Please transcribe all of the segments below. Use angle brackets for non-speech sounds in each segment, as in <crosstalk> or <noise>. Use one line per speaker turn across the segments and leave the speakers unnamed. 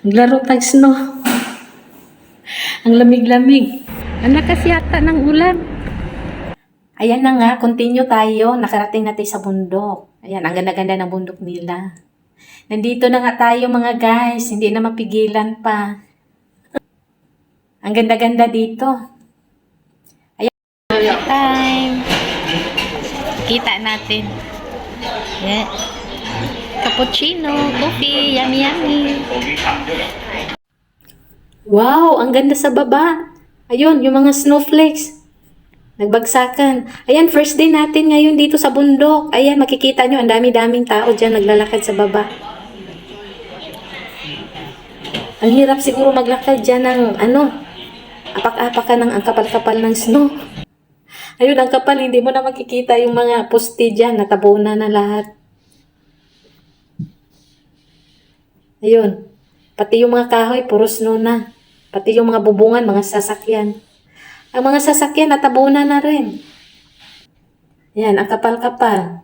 Naglaro tag snow. Ang lamig-lamig. Ang lakas yata ng ulan. Ayan na nga, continue tayo. Nakarating natin sa bundok. Ayan, ang ganda-ganda ng bundok nila. Nandito na nga tayo mga guys. Hindi na mapigilan pa. Ang ganda-ganda dito. Ayan. Time. Kita natin. Yeah. Cappuccino, coffee, yummy yummy. Wow, ang ganda sa baba. Ayun, yung mga snowflakes. Nagbagsakan. Ayan, first day natin ngayon dito sa bundok. Ayan, makikita nyo, ang dami-daming tao dyan naglalakad sa baba. Ang hirap siguro maglakad dyan ng ano, apak-apakan ng ang kapal-kapal ng snow. Ayun, ang kapal, hindi mo na makikita yung mga poste dyan, natabunan na lahat. Ayun, pati yung mga kahoy, puro snow na. Pati yung mga bubungan, mga sasakyan. Ang mga sasakyan, natabunan na rin. Yan, ang kapal-kapal.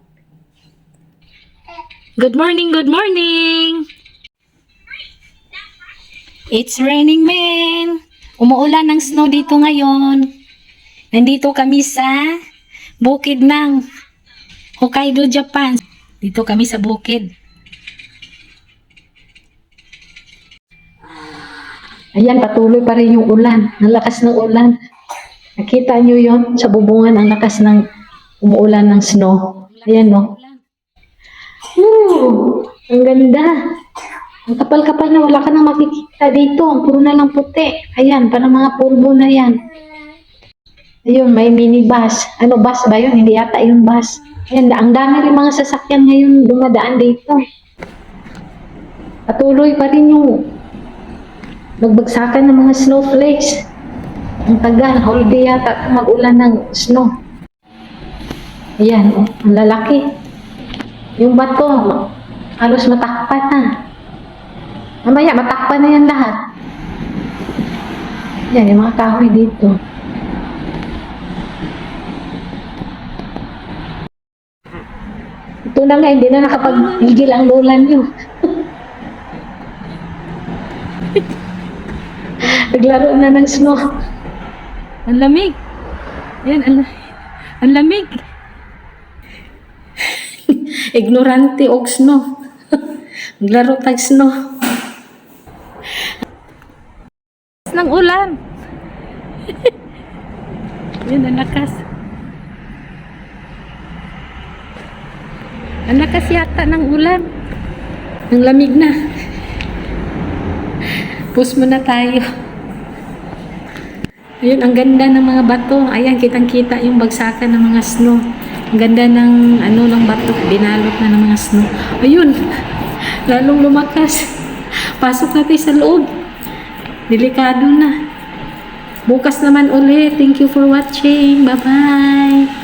Good morning, good morning! It's raining, man! Umuulan ng snow dito ngayon. Nandito kami sa bukid ng Hokkaido, Japan. Dito kami sa bukid. Ayan, patuloy pa rin yung ulan. Ang lakas ng ulan. Nakita nyo yon sa bubungan ang lakas ng umuulan ng snow. Ayan, no? Woo! Ang ganda. Ang kapal-kapal na wala ka nang makikita dito. Ang puro na lang puti. Ayan, parang mga pulbo na yan. Ayun, may minibus. Ano, bus ba yun? Hindi yata yung bus. Ayan, ang dami rin mga sasakyan ngayon dumadaan dito. Patuloy pa rin yung nagbagsakan ng mga snowflakes. Ang tagal, holiday yata mag-ulan ng snow. Ayan, oh, ang lalaki. Yung bato, halos matakpan na. Mamaya, matakpan na yan lahat. Yan, yung mga kahoy dito. Ito na nga, hindi na nakapagpigil ang lulan nyo. <laughs> Naglaro na ng snow. Ang lamig. Yan, ang, ang lamig. <laughs> Ignorante og snow. <laughs> Naglaro tag snow. ng ulan. <laughs> Yan, ang lakas. Ang lakas yata ng ulan. Ang lamig na. Push mo na tayo. Ayun, ang ganda ng mga bato. Ayan, kitang-kita yung bagsakan ng mga snow. Ang ganda ng ano ng bato, binalot na ng mga snow. Ayun, <laughs> lalong lumakas. <laughs> Pasok natin sa loob. Delikado na. Bukas naman ulit. Thank you for watching. Bye-bye.